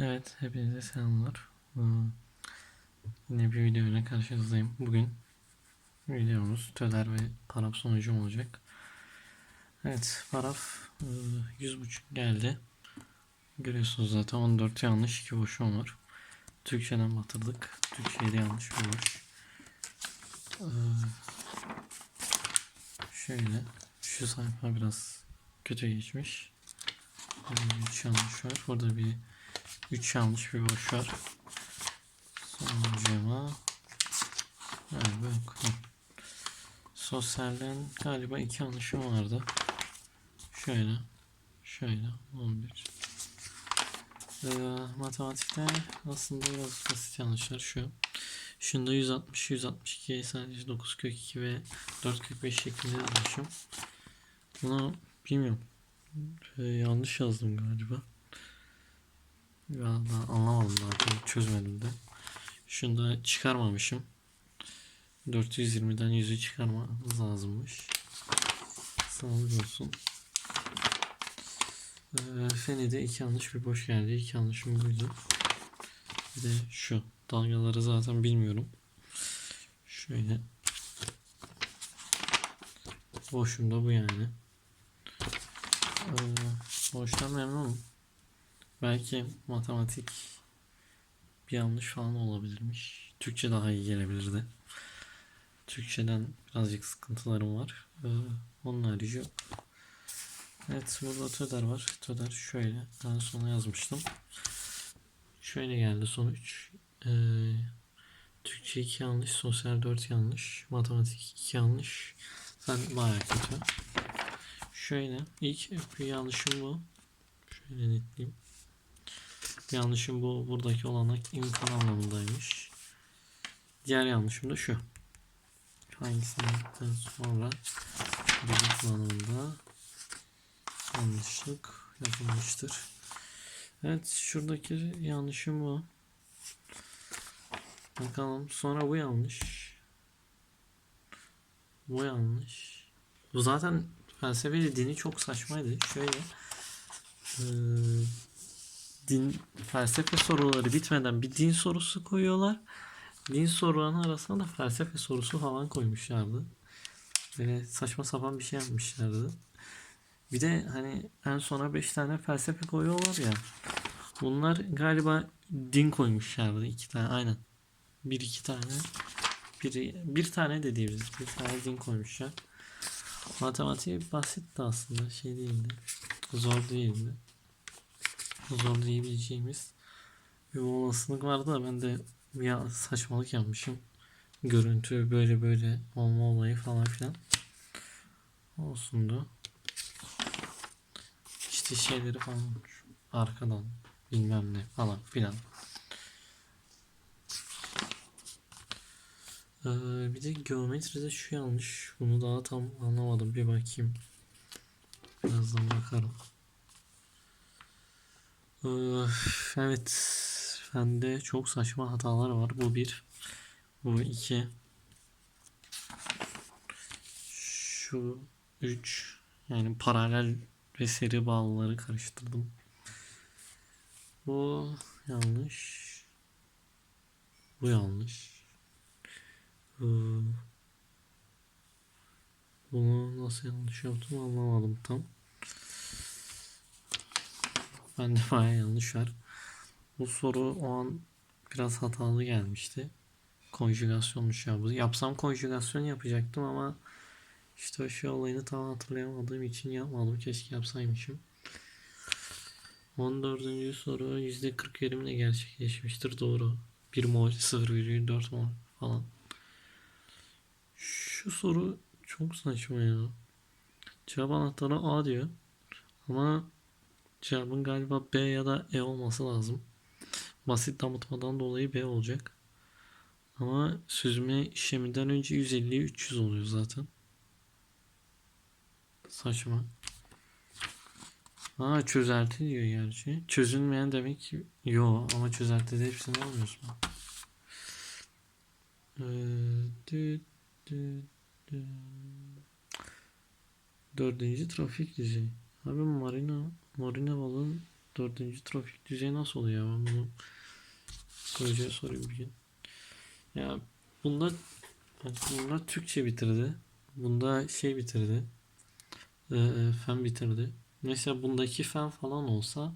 Evet, hepinize selamlar. Hmm, Yine bir video ile karşınızdayım. Bugün videomuz töler ve paraf sonucum olacak. Evet, paraf e, 100.5 geldi. Görüyorsunuz zaten 14 yanlış 2 boşum var. Türkçeden batırdık. Türkçe'de yanlış boş. Ee, Şöyle, şu sayfa biraz kötü geçmiş. Burada bir üç yanlış var. Burada bir 3 yanlış bir boş var. Sonucuma galiba. Sosyalden galiba 2 yanlışım vardı. Şöyle. Şöyle. 11. Ee, matematikte aslında biraz basit yanlışlar şu. Şunda 160, 162 sadece 9 kök 2 ve 4 kök 5 şeklinde yazmışım. Bunu bilmiyorum. Ee, yanlış yazdım galiba. Daha anlamadım zaten çözmedim de. Şunu da çıkarmamışım. 420'den 100'ü çıkarmamız lazımmış. Sağlık olsun. Ee, Feni'de iki yanlış bir boş geldi. İki yanlışım buydu. Bir de şu. Dalgaları zaten bilmiyorum. Şöyle. Boşum da bu yani. Ee, boştan memnunum. Belki matematik bir yanlış falan olabilirmiş. Türkçe daha iyi gelebilirdi. Türkçeden birazcık sıkıntılarım var. Ee, onun harici. Evet burada töder var. Töder şöyle. Daha sonra yazmıştım. Şöyle geldi sonuç. Ee, Türkçe 2 yanlış, sosyal 4 yanlış, matematik 2 yanlış. Sen bayağı kötü. Şöyle ilk bir yanlışım bu. Şöyle netleyeyim. Yanlışım bu buradaki olanak imkan anlamındaymış. Diğer yanlışım da şu. Hangisinden sonra birinci kullanımda yanlışlık yapılmıştır. Evet şuradaki yanlışım bu. Bakalım sonra bu yanlış. Bu yanlış. Bu zaten felsefeyle dini çok saçmaydı. Şöyle eee din felsefe soruları bitmeden bir din sorusu koyuyorlar. Din sorularının arasına da felsefe sorusu falan koymuşlardı. Böyle saçma sapan bir şey yapmışlardı. Bir de hani en sona 5 tane felsefe koyuyorlar ya. Bunlar galiba din koymuşlardı. iki tane aynen. Bir iki tane. Biri, bir tane de diyebiliriz. Bir tane din koymuşlar. Matematiği basitti aslında. Şey değildi. Zor değildi zor diyebileceğimiz bir olasılık vardı da ben de bir saçmalık yapmışım. Görüntü böyle böyle olma olayı falan filan. Olsundu. İşte şeyleri falan. Arkadan bilmem ne falan filan. Ee, bir de geometride şu yanlış. Bunu daha tam anlamadım. Bir bakayım. Birazdan bakarım. Evet. Bende çok saçma hatalar var. Bu bir. Bu iki. Şu üç. Yani paralel ve seri bağlıları karıştırdım. Bu yanlış. Bu yanlış. Ee, Bunu nasıl yanlış yaptım anlamadım tam. Ben de bayağı yanlış var. Bu soru o an biraz hatalı gelmişti. Konjugasyonmuş ya bu. Yapsam konjugasyon yapacaktım ama işte o şey olayını tam hatırlayamadığım için yapmadım. Keşke yapsaymışım. 14. soru %40 verimle gerçekleşmiştir. Doğru. 1 mol 0,4 mol falan. Şu soru çok saçma ya. Cevap anahtarı A diyor. Ama Cevabın galiba B ya da E olması lazım. Basit damıtmadan dolayı B olacak. Ama süzme işleminden önce 150 300 oluyor zaten. Saçma. Aa çözelti diyor gerçi. Çözülmeyen demek ki yo ama çözeltide hepsini almıyorsun. Ee, dü, dü, dü. Dördüncü trafik düzeyi. Abi marina Marina balığın Dördüncü trafik düzeyi nasıl oluyor? Ben bunu projeye sorayım bir gün. Ya bunda bunda Türkçe bitirdi. Bunda şey bitirdi. Ee, fen bitirdi. Mesela bundaki fen falan olsa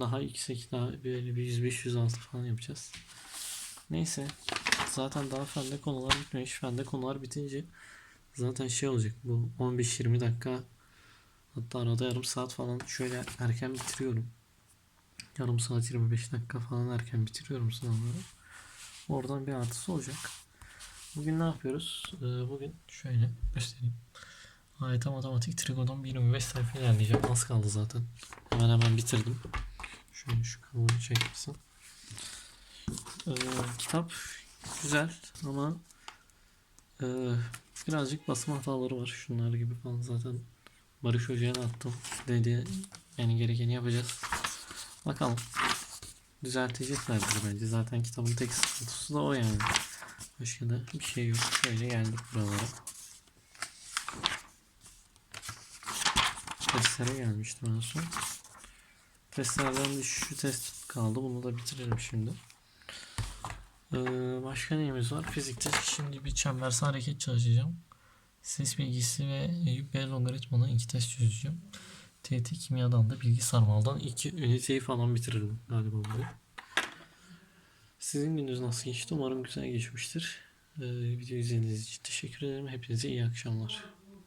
daha yüksek daha böyle bir 100 altı falan yapacağız. Neyse. Zaten daha fende konular bitmemiş. Fende konular bitince zaten şey olacak bu 15-20 dakika hatta arada yarım saat falan şöyle erken bitiriyorum. Yarım saat 25 dakika falan erken bitiriyorum sınavları. Oradan bir artısı olacak. Bugün ne yapıyoruz? Ee, bugün şöyle göstereyim. AYT Matematik Trigo'dan bir 25 sayfa ilerleyeceğim. Az kaldı zaten. Hemen hemen bitirdim. Şöyle şu kamerayı çekmesin. Ee, kitap güzel ama e, birazcık basma hataları var. Şunlar gibi falan zaten Barış Hoca'ya da attım. Dedi yani gerekeni yapacağız. Bakalım. Düzelteceklerdir bence. Zaten kitabın tek sıkıntısı da o yani. Başka da bir şey yok. Şöyle geldik buralara. Testlere gelmiştim en son. Testlerden de şu test kaldı. Bunu da bitirelim şimdi. Ee, başka neyimiz var? Fizikte şimdi bir çembersel hareket çalışacağım. Ses bilgisi ve B logaritmanın iki test çözeceğim. TT kimyadan da bilgi sarmaldan iki üniteyi falan bitiririm galiba bugün. Sizin gününüz nasıl geçti? Umarım güzel geçmiştir. Ee, video izlediğiniz için teşekkür ederim. Hepinize iyi akşamlar.